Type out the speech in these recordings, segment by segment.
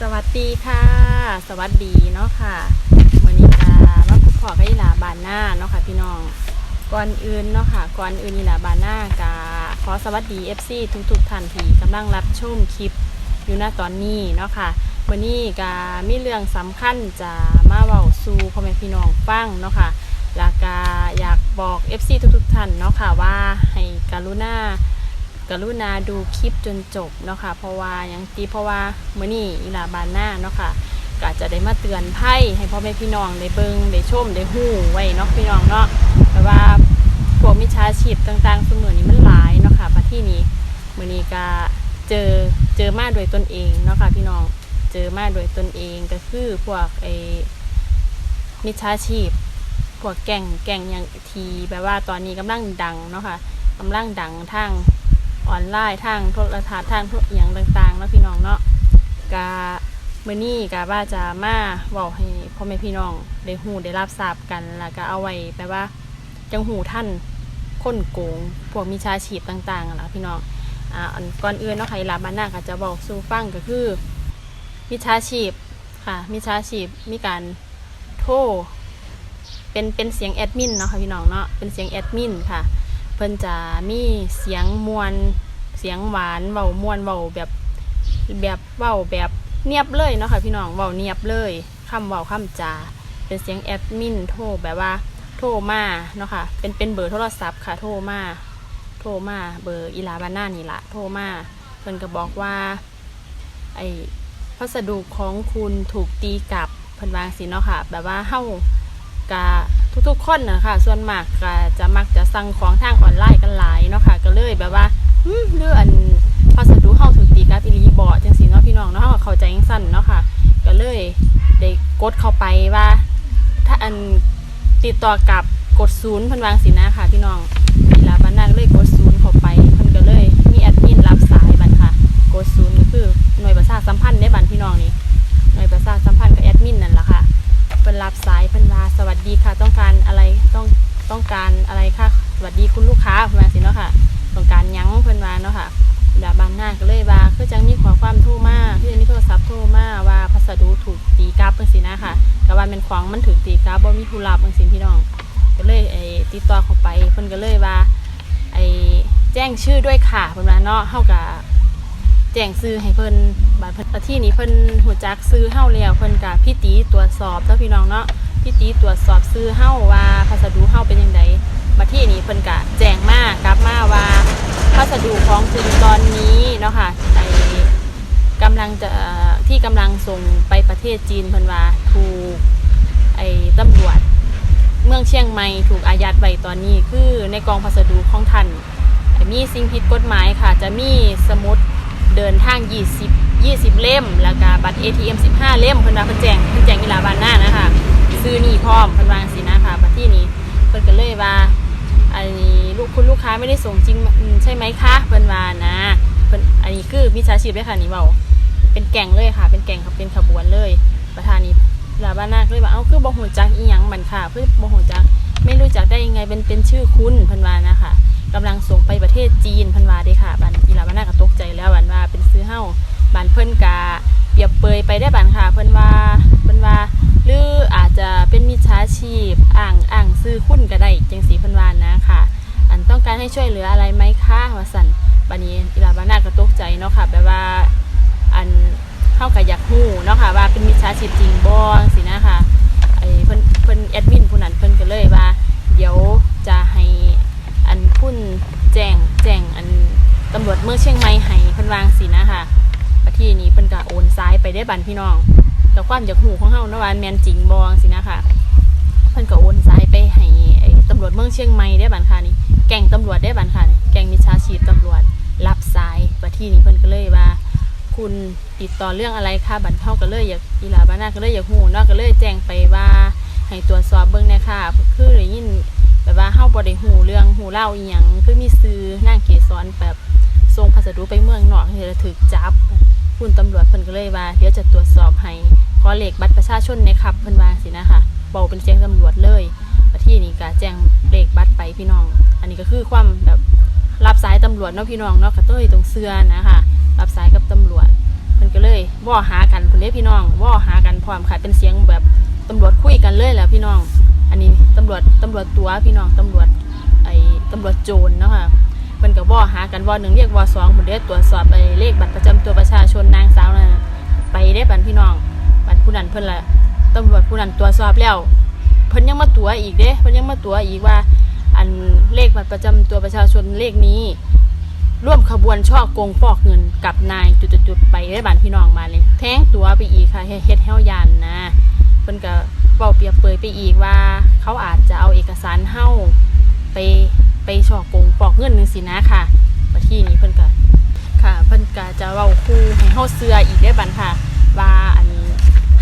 สวัสดีค่ะ สวัสดีเนาะค่ะวันนี้กามาพบพอกับอีหลาบานหน้าเนาะค่ะพี่น้องก่อนอื่นเนาะค่ะก่อนอื่นอีหลาบานหน้ากาขอสวัสดี FC ทุกๆท่านที่กำลังรับชมคลิปอยู่ณตอนนี้เนาะค่ะวันนี้กามีเรื่องสำคัญจะมาเว้าสู่พ่อแม่พี่น้องฟังเนาะค่ะแล้วก็อยากบอก FC ทุกๆท่านเนาะค่ะว่าให้การุณา กรุณาดูคลิปจนจบเนาะค่ะเพราะว่าอย่างทีเพราะว่าเมื้อนี้อีลาบานหน้าเนาะค่ะก็จะได้มาเตือนไพ่ให้พ่อแม่พี่น้องได้เบิงได้ชมได้ฮู้ไว้เนาะพี่น้องเนาะแต่ว่าพวกมิจฉาชีพต่างๆสมือนี้มันหลายเนาะค่ะประที่นี้มื้อนี้ก็เจอเจอมาโดยตนเองเนาะค่ะพี่น้องเจอมาโดยตนเองก็คือพวกไอ้มิจฉาชีพพวกแก่งแก่งอย่างทีแบบว่าตอนนี้กำลังดังเนาะค่ะกำลังดังทาง ออนไลน์ทางโทรทัศน์ทางทุกอย่างต่างๆเนาะพี่น้องเนาะกาเมื่อนี้กาว่าจะมาบอกให้พ่อแม่พี่น้องได้หูได้รับทราบกันแล้วก็เอาไว้แปลว่า จังหูท่านค้นโกงพวกมิจฉาชีพต่างๆแล่ะพี่น้องอ่าอันก่อนอื่นเนาะค่ะอีหลาบ้านหน้าก็จะบอกสู่ฟังก็คือมิจฉาชีพค่ะมิจฉาชีพมีการโทรเป็นเป็นเสียงแอดมินเนาะค่ะพี่น้องเนาะเป็นเสียงแอดมินค่ะ พิ่นจะมีเสียงมวนเสียงหวานเว้ามวนเว้าแบบแบบเว้าแบบเนียบเลยเนาะค่ะพี่น้องเว้าเนียบเลยคำเว้าคำจาเป็นเสียงแอดมินโทรแบบว่าโทรมาเนาะค่ะเป็นเป็นเบอร์โทรศัพท์ค่ะโทรมาโทรมาเบอร์อีลาบาน่านี่ละโทรมาเพิ่นก็บอกว่าไอพัสดุของคุณถูกตีกลับเพิ่นวางสิเนาะค่ะ แบบว่าเฮ้า กะทุกๆคนนะคะส่วนมากก็จะมักจะสั่งของทางออนไลน์กันหลายเนาะค่ะก็เลยแบบว่าเรื่องอันพัสดุเฮาถูกตีกับอีลีบ่จังซี่เนาะพี่น้องเนาะเฮาก็เข้าใจจังซั่นเนาะค่ะ ก็เลยได้กดเข้าไปว่า ถ้าอันติดต่อกับกดศูนย์พิ่นวาจั่งสินะค่ะพี่น้องเวลาบ้านนาก็เลยกดศูนย์เข้าไป การอะไรค่ะสวัสดีคุณลูกค้าเพิ่นว่าสิเนาะค่ะ ต้องการยังเพิ่นว่าเนาะค่ะดาบานหน้าก็เลยว่าคือจังมีขอความโทรมาคือจังมีโทรศัพท์โทรมาว่าพัสดุถูกตีกลับจังซี่นะค่ะก็ว่าเป็นของมันถูกตีกลับบ่มีผู้รับจังซี่พี่น้องก็เลยไอ้ติดต่อเข้าไปเพิ่นก็เลยว่าไอ้แจ้งชื่อด้วยค่ะเพิ่นว่าเนาะเฮาก็แจ้งซื้อให้เพิ่นบาดเพิ่นที่นี้เพิ่นหูจักซื้อเฮาแล้วเพิ่นกับพี่ตีตรวจสอบแล้วพี่น้องเนาะ พี่ตีตรวจสอบซื้อเฮาว่าพัสดุเฮาเป็นยังไงมาที่นี้เพิ่นกะแจ้งมากลับมาว่าพัสดุของคุณตอนนี้เนาะค่ะไอกำลังจะที่กำลังส่งไปประเทศจีนเพิ่นว่าถูกไอ้ตำรวจเมืองเชียงใหม่ถูกอายัดไว้ตอนนี้คือในกองพัสดุของท่านมีสิ่งผิดกฎหมายค่ะ จะมีสมุดเดินทาง 20 20 เล่ม แล้วก็บัตร ATM 15 เล่มเพิ่นว่าเพิ่นแจ้งเพิ่นแจ้งอี ไม่ได้ส่งจริงใช่ไหมคะเพิ่นว่านะเพิ่นอันนี้คือมิจฉาชีพเลยค่ะนี่เว้าเป็นแก่งเลยค่ะ เป็นแก่งค่ะเป็นขบวนเลย ประธานีลาบ้านนาเลยว่าเอ้าคือบ่ฮู้จักอีหยังมันค่ะเพิ่นบ่ฮู้จักไม่รู้จักได้ยังไงเป็นเป็นชื่อคุณเพันวานะคะกำลังส่งไปประเทศจีนพันวาเด้ค่ะบันกีฬาบ้านนาก็ตกใจแล้วบันว่าเป็นซื้อเฮ้าบันเพิ่นกาเปรียบเปยไปได้บันค่ะเพิ่นว่าเพิ่นว่า หรืออาจจะเป็นมิจฉาชีพอ่างอ่างซื้อคุณก็ได้จังสีเพิ่นวานะค่ะ ต้องการให้ช่วยเหลืออะไรไหมคะว่าสันบันนี้กีฬาบานาก็ตกใจเนาะค่ะแบบว่าอันเข้ากับอยากฮู้เนาะค่ะว่าเป็นมิจฉาชีพจริงบ่จังสินะคะไอ้เพิ่นเพิ่นแอดมินผู้นั้นเพิ่นก็เลยว่า เดี๋ยวจะให้อันพุ่นแจ้งแจ้งอันตำรวจเมืองเชียงใหม่ให้เพิ่นวางสินะคะประที่นี้เพิ่นก็โอนซ้ายไปได้บันพี่น้องกับความจากหูของเฮาเนาะว่าแม่นจริงบ่จังสินะคะเพิ่นก็โอนซ้ายไปให้ไอ้ตำรวจเมืองเชียงใหม่ได้บันค่ะนี่ แก่งตำรวจได้บันค่ะนี่แก่งมิจฉาชีพตำรวจ รับสายประที่นี้เพิ่นก็เลยว่า คุณติดต่อเรื่องอะไรคะบันเท่าก็เลยอยากอีหลาบ้านาก็เลยอยากหูนาะก็เลยแจ้งไปว่าให้ตรวจสอบเบิ่งนะค่ะคือได้ยินแบบว่าเฮาบ่ได้หูเรื่องหูเล่าอีหยังคือมีซื้อนางเกสรแบบส่งพัสดุไปเมืองนอกให้ถูกจับ คุณตำรวจเพิ่นก็เลยว่าเดี๋ยวจะตรวจสอบให้ขอเลขบัตรประชาชนนะครับเพิ่นว่าสินะคะเบาเป็นเสียงตำรวจเลยปที่นี้ก็แจ้งเลขบัตรไปพี่น้อง อันนี้ก็คือความแบบรับสายตำรวจเนาะพี่น้องเนาะก็ต้องตรงเสื้อนะคะรับสายกับตำรวจเพิ่นก็เลยว่อหากันเพิ่นเด้พี่น้องว่าหากันพร้อมค่ะเป็นเสียงแบบตำรวจคุยกันเลยแหละพี่น้อง อันนี้ตำรวจตำรวจตัวพี่น้องตำรวจไอ้ตำรวจโจรเนาะค่ะเพิ่นก็ว่าหากันว่าหนึ่งเรียกว่าสองผมได้ตรวจสอบไอ้เลขบัตรประจำตัวประชาชนนางสาวนะไปได้บันพี่น้องบันผู้นั้นเพิ่นละตำรวจผู้นั้นตรวจสอบแล้วเพิ่นยังมาตัวอีกเด้เพิ่นยังมาตัวอีกว่าอัน เลขบัตรประจำตัวประชาชนเลขนี้ ร่วมขบวนช่อโกงฟอกเงินกับนายจุดๆไปได้บ้านพี่น้องมาเลย แท้งตัวไปอีกค่ะเฮ็ดเฮ็ดเฮายันนะเพิ่นก็เว้าเปียบเปยไปอีกว่า เขาอาจจะเอาเอกสารเฮ้าไปไปช่อโกงฟอกเงินนึงสินะค่ะประที่นี้เพิ่นก็ค่ะ เพิ่นก็จะเว้าคู่ให้เฮาเชื่ออีกได้บันค่ะว่าอัน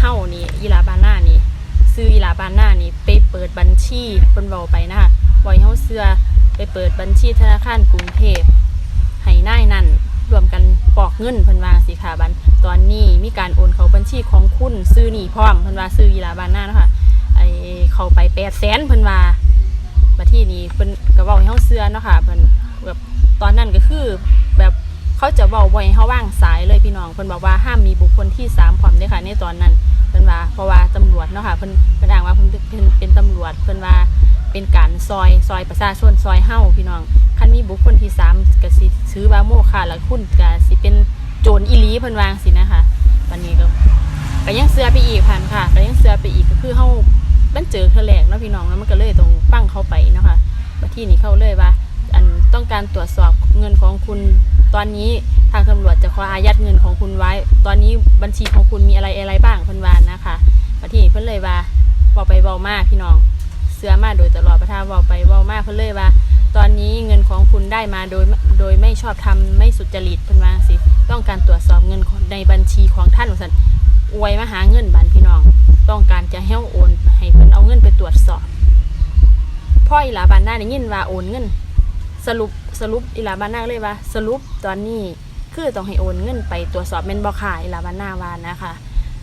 เฮ้านี่อีลาบาน่านี่ซื้ออีลาบานหน้านี่ไปเปิดบัญชีเพิ่นเว้าไปนะคะ บ่ให้เฮาเชื่อไปเปิดบัญชีธนาคารกรุงเทพให้นายนั่นรวมกันปอกเงินเพิ่นว่าสิค่ะบันตอนนี้มีการโอนเข้าบัญชีของคุณซื้อหนีพร้อมเพิ่นว่าซื้ออีหลาบานหน้าเนาะคะไอเขาไป800,000เพิ่นว่าบัที่นี้เพิ่นก็เว้าให้เฮาเชื่อเนาะค่ะเพิ่นแบบตอนนั้นก็คือแบบเขาจะเว้าบ่ให้เฮาว่างสายเลยพี่น้องเพิ่นบอกว่าห้ามมีบุคคลที่สามพร้อมเด้ค่ะในตอนนั้นเพิ่นว่าเพราะว่าตำรวจเนาะค่ะเพิ่นเพิ่นอ้างว่าเพิ่นเป็นเป็นตำรวจเพิ่นว่า เป็นการซอยซอยประชาชนซอยเฮ้าพี่น้องคันมีบุคคลที่สามก็สิซื้อว่าโมฆะแล้วคุณก็สิเป็นโจรอีลีเพิ่นวางสินะคะวันนี้ก็ก็ยังเสือไปอีกพันค่ะก็ยังเสือไปอีกก็คือเฮามันเจอเธอแหลกเนาะพี่น้องแล้วมันก็เลยต้องฟังเข้าไปนะคะบัดที่นี้เข้าเลยว่า อันต้องการตรวจสอบเงินของคุณตอนนี้ทางตำรวจจะขออายัดเงินของคุณไว้ ตอนนี้บัญชีของคุณมีอะไรอะไรบ้างเพิ่นวานนะคะมาที่นี่เพิ่นเลยว่าเว้าไปเว้ามาพี่น้อง เสือมาโดยตลอดประทาเว้าไปเว้ามาเพิ่นเลยว่า ตอนนี้เงินของคุณได้มาโดยโดยไม่ชอบทำไม่สุจริตเพิ่นว่าสิต้องการตรวจสอบเงินในบัญชีของท่านว่าซั่นอวยมาหาเงินบันพี่น้อง ต้องการจะให้โอน ให้เพิ่นเอาเงินไปตรวจสอบพ่ออีหลาบานหน้าได้ยินว่าโอนเงิน สรุปสรุปอีหลาบานนาเลยว่า สรุปตอนนี้คือต้องให้โอนเงินไปตรวจสอบเมนบอค่ะอีหลาบานนาวานะคะ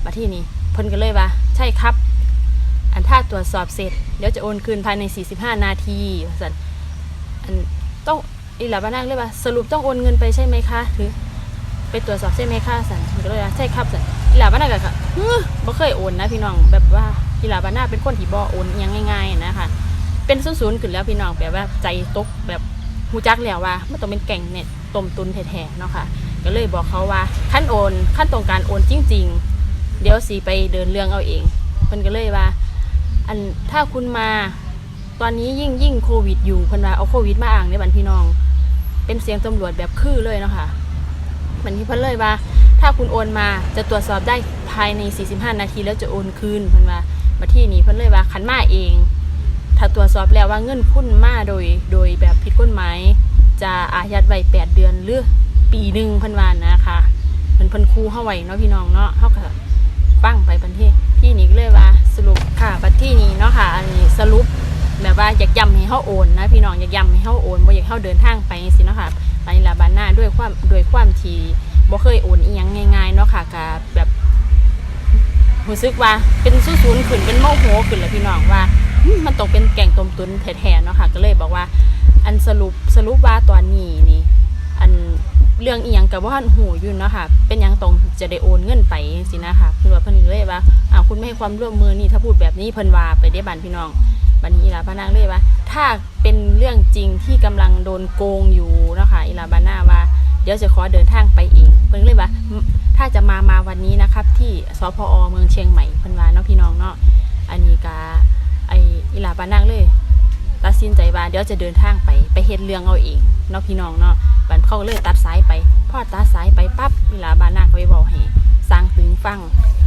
มาที่นี่เพิ่นก็เลยว่า ใช่ครับ อันถ้าตรวจสอบเสร็จเดี๋ยวจะโอนคืนภายใน 45 นาทีสันอันต้องอีหลาบานนาเลยว่าสรุปต้องโอนเงินไปใช่ไหมคะหรือไปตรวจสอบใช่ไหมคะสันก็เลยว่าใช่ครับสันอีหลาบานนาก็ค่ะฮึบ่เคยโอนนะพี่น้องแบบว่าอีหลาบานนาเป็นคนที่บ่โอนยังง่ายๆนะคะเป็นศูนย์ๆขึ้นแล้วพี่น้องแบบว่าใจตกแบบหูจักแล้วว่ามันต้องเป็นแก่งเนี่ยต้มตุนแท้ๆเนาะค่ะก็เลยบอกเขาว่าขั้นโอนขั้นตรงการโอนจริง ๆ เดี๋ยวสีไปเดินเรื่องเอาเองเพิ่นก็เลยว่า อันถ้าคุณมาตอนนี้ยิ่งยิ่งโควิดอยู่เพิ่นว่าเอาโควิดมาอ่างในบันพี่น้อง เป็นเสียงตำรวจแบบคือเลยเนาะค่ะมันที่พิ่นเลยว่า ถ้าคุณโอนมาจะตรวจสอบได้ภายใน 45 นาทีแล้วจะโอนคืนพิ่นว่ามาที่นี้พิ่นเลยว่าคันมาเอง ถ้าตรวจสอบแล้วว่าเงินคุณมาโดยโดยแบบผิดกฎหมายจะอายัดไว้แปดเดือนหรือปีหนึ่งพันวานนะคะเพิ่นพิ่นครูเฮาไว้เนาะพี่น้องเนาะเฮาก็ฟังไปประเทศที่นี้ก็เลยว่า สรุปค่ะบัดที่นี้เนาะค่ะ อันนี้สรุปแบบว่าอยากย้ำให้เฮาโอนนะพี่น้องอยากย้ำให้เฮาโอนบ่อยากให้เฮาเดินทางไปจังซี่เนาะค่ะไปลาบานหน้าด้วยความด้วยความที่บ่เคยโอนอีหยังง่ายๆเนาะค่ะก็แบบรู้สึกว่าเป็นสู้ศูนย์ขึ้นเป็นโมโหขึ้นเลยพี่น้องว่ามมันตกเป็นแก่งตมตุนแท้ๆเนาะค่ะ ก็เลยบอกว่า อันสรุปสรุปว่าตอนนี้นี่ อัน เรื่องอีหยังกับว่าหูอยู่เนาะค่ะ เป็นยังตรงจะได้โอนเงินไปสินะคะเพิ่นว่าเพิ่นเลยว่าอ้าวคุณไม่ให้ความร่วมมือนี่ถ้าพูดแบบนี้เพิ่นว่าไปได้บันพี่น้องบันนี้อีลาบานาเลยว่า ถ้าเป็นเรื่องจริงที่กำลังโดนโกงอยู่เนาะคะอีลาบานาว่า เดี๋ยวจะขอเดินทางไปเองเพิ่นเลยว่า ถ้าจะมามาวันนี้นะครับ ที่สพอเมืองเชียงใหม่เพิ่นว่าเนาะพี่น้องเนาะอันนี้กาไออีลาบานังเลยตัดสินใจว่าเดี๋ยวจะเดินทางไปไปเฮ็ดเรื่องเอาเองเนาะพี่น้องเนาะ บันเขาก็เลยตัดสายไปพ่อตัดสายไปปั๊บอีหลาบานังก็ไปบอกให้สร้างตึงฟัง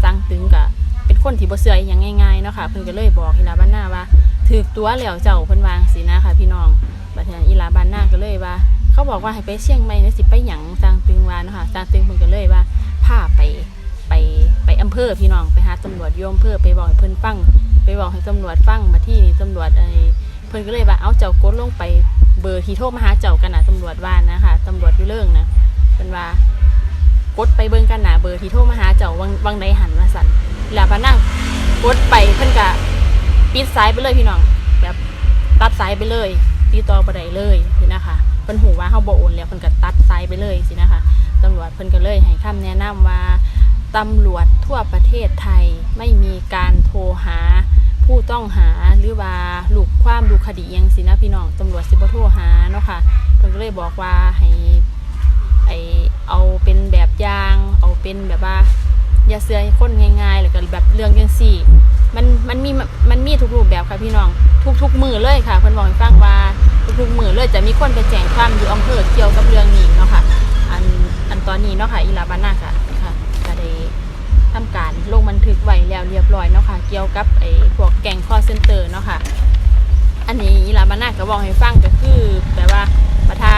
สร้างตึงก็เป็นคนที่บ่เชื่ออย่างง่ายๆเนาะค่ะเพิ่นก็เลยบอกอีลาบานนาว่าถือตัวแล้วเจ้าเพิ่นวางสินะคะพี่น้องบัดนี้อีลาบานนาก็เลยว่า เขาบอกว่าให้ไปเชียงใหม่แล้วสิไปหยังจางตึงวาเนาะค่ะจางตึงเพิ่นก็เลยว่าพาไปไปไปอำเภอพี่น้องไปหาตำรวจโยมอำเภอไปบอกให้เพิ่นฟังไปบอกให้ตำรวจฟังมาที่นี่ตำรวจไอ้เพิ่นก็เลยว่าเอาเจ้ากดลงไป เบอร์ที่โทรมาหาเจ้ากันนะตำรวจว่านะคะตำรวจอยู่เรื่องนะเพิ่นว่ากดไปเบิ่งกันหนาเบอร์ที่โทรมาหาเจ้าวังวังใดหันมาสั่นแล้วพานั่งกดไปเพิ่นก็ปิดสายไปเลยพี่น้อง แบบตัดสายไปเลยติดต่อบ่ได้เลยสินะคะเพิ่นหูว่าเฮาบ่โอนแล้วเพิ่นก็ตัดสายไปเลยสินะคะตำรวจเพิ่นก็เลยให้คำแนะนำว่าตำรวจทั่วประเทศไทยไม่มีการโทรหา ผู้ต้องหาหรือว่าลูกความลูกคดียังสินะพี่น้องตำรวจสิบโทรหาเนาะค่ะเพิ่นก็เลยบอกว่าให้ไอเอาเป็นแบบอย่าง เอาเป็นแบบว่าอย่าเสือคนง่ายๆแล้วก็แบบเรื่องจังซี่ มันมันมีมันมีทุกรูปแบบค่ะพี่น้องทุกทุกมือเลยค่ะเพิ่นบอกให้ฟังว่าทุกทุกมือเลยจะมีคนไปแจ้งความอยู่อำเภอเกี่ยวกับเรื่องนี้เนาะค่ะอันอันตอนนี้เนาะค่ะอีลาบานาค่ะ ลงบันทึกไว้แล้วเรียบร้อยเนาะค่ะ เกี่ยวกับไอ้พวกแก๊งคอเซ็นเตอร์เนาะค่ะ อันนี้ลาบานาก็บอกให้ฟังก็คือแปลว่าประทา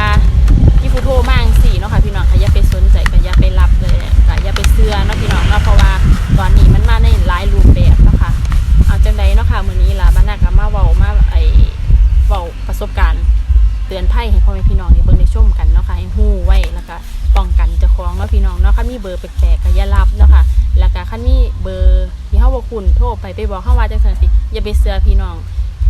คุ้นโทรไปไปบอกเฮาว่าจังซั่นสิอย่าไปเชื่อพี่น้อง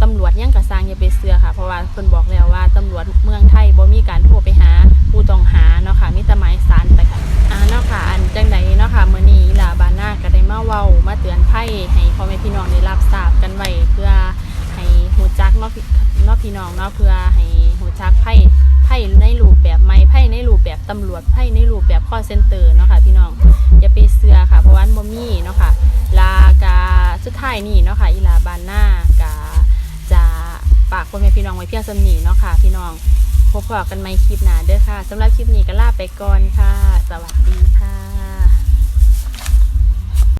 ตำรวจยังกระสร้างอย่าไปเชื่อค่ะเพราะว่าเพิ่นบอกแล้วว่าตำรวจเมืองไทยบ่มีการโทรไปหาผู้ต้องหาเนาะค่ะมีแต่หมายสารแต่ค่ะอ่าเนาะค่ะอันจังใดเนาะค่ะมื้อนี้ลาบาน่าก็ได้มาเว้ามาเตือนภัยให้พ่อแม่พี่น้องได้รับทราบกันไว้เพื่อให้หูจักเนาะพี่เนาะพี่น้องเนาะเพื่อให้หูจักไพ่ไพ่ในรูปแบบไม่ไพ่ในรูปแบบตำรวจไพ่ในรูปแบบข้อเซ็นเตอร์เนาะค่ะพี่น้องอย่าไปเสือค่ะเพราะว่าบ่มีเนาะค่ะ สุดท้ายนี่เนาะค่ะอีลาบานหน้ากาจะฝากพ่อแม่พี่น้องไว้เพียงสำนีเนาะค่ะ พี่น้องพบกันใหม่คลิปหน้าเด้อค่ะสำหรับคลิปนี้ก็ลาไปก่อนค่ะ สวัสดีค่ะ